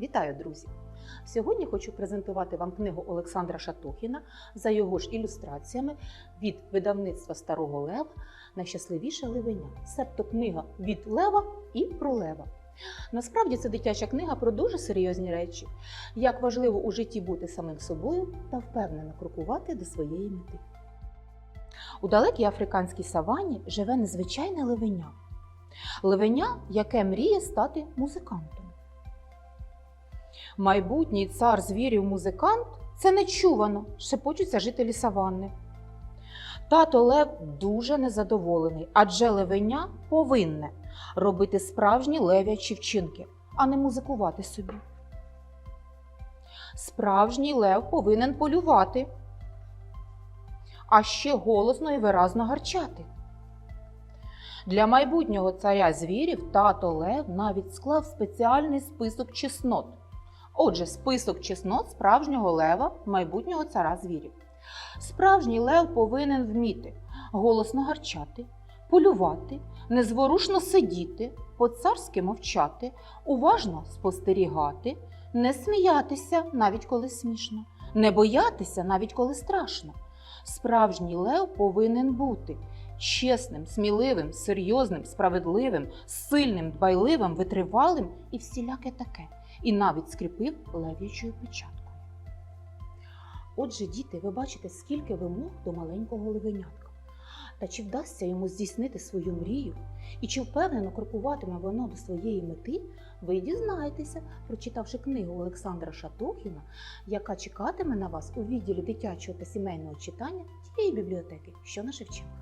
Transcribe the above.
Вітаю, друзі! Сьогодні хочу презентувати вам книгу Олександра Шатохіна за його ж ілюстраціями від видавництва Старого Лева Найщасливіше ливеня. Себто книга від Лева і про Лева. Насправді це дитяча книга про дуже серйозні речі, як важливо у житті бути самим собою та впевнено крокувати до своєї мети. У далекій африканській савані живе незвичайне ливеня. Ливеня, яке мріє стати музикантом. Майбутній цар звірів музикант це нечувано, шепочуться жителі саванни. Тато Лев дуже незадоволений, адже левеня повинне робити справжні лев'ячі вчинки, а не музикувати собі. Справжній лев повинен полювати, а ще голосно і виразно гарчати. Для майбутнього царя звірів тато Лев навіть склав спеціальний список чеснот. Отже, список чеснот справжнього лева, майбутнього цара звірів. Справжній лев повинен вміти голосно гарчати, полювати, незворушно сидіти, по-царськи мовчати, уважно спостерігати, не сміятися, навіть коли смішно, не боятися, навіть коли страшно. Справжній лев повинен бути чесним, сміливим, серйозним, справедливим, сильним, дбайливим, витривалим і всіляке таке, і навіть скріпив лев'ячою печаткою. Отже, діти, ви бачите, скільки вимог до маленького левенятка. Та чи вдасться йому здійснити свою мрію, і чи впевнено крокуватиме воно до своєї мети, ви дізнаєтеся, прочитавши книгу Олександра Шатохіна, яка чекатиме на вас у відділі дитячого та сімейного читання тієї бібліотеки, що на Шевченка.